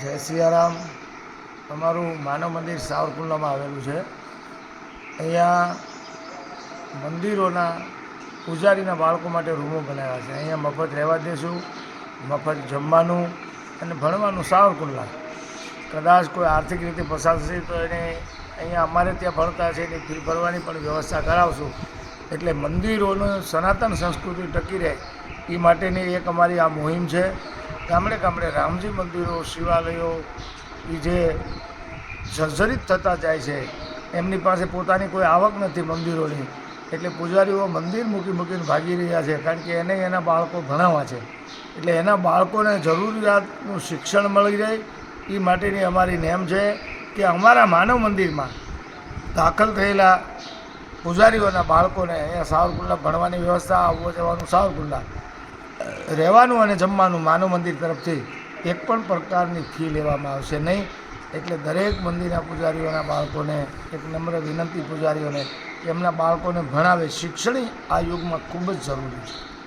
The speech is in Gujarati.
જય સિયારામ. અમારું માનવ મંદિર સાવરકુંડલામાં આવેલું છે. અહીંયા મંદિરોના પૂજારીના બાળકો માટે રૂમો બનાવ્યા છે. અહીંયા મફત રહેવા દેશું, મફત જમવાનું અને ભણવાનું સાવરકુંડલા. કદાચ કોઈ આર્થિક રીતે પસાર થશે તો એને અહીંયા અમારે ત્યાં ભણતા છે એની ફી ભરવાની પણ વ્યવસ્થા કરાવશું. એટલે મંદિરોનું સનાતન સંસ્કૃતિ ટકી રહે. એ માટેની એક અમારી આ મુહિમ છે. ગામડે ગામડે રામજી મંદિરો, શિવાલયો એ જે જર્જરિત થતા જાય છે, એમની પાસે પોતાની કોઈ આવક નથી મંદિરોની. એટલે પૂજારીઓ મંદિર મૂકી મૂકીને ભાગી રહ્યા છે, કારણ કે એને એના બાળકો ભણાવવા છે. એટલે એના બાળકોને જરૂરિયાતનું શિક્ષણ મળી રહે એ માટેની અમારી નેમ છે કે અમારા માનવ મંદિરમાં દાખલ થયેલા પૂજારીઓના બાળકોને અહીંયા સાવરકુંડલા ભણવાની વ્યવસ્થા, આવવા જવાનું સાવરકુંડલા. રહેવાનું અને જમવાનું માનવ મંદિર તરફથી એક પણ પ્રકારની ફી લેવામાં આવશે નહીં. એટલે દરેક મંદિરના પૂજારીઓના બાળકોને એક નમ્ર વિનંતી પૂજારીઓને એમના બાળકોને ભણાવે શિક્ષણ આ યુગમાં ખૂબ જ જરૂરી છે.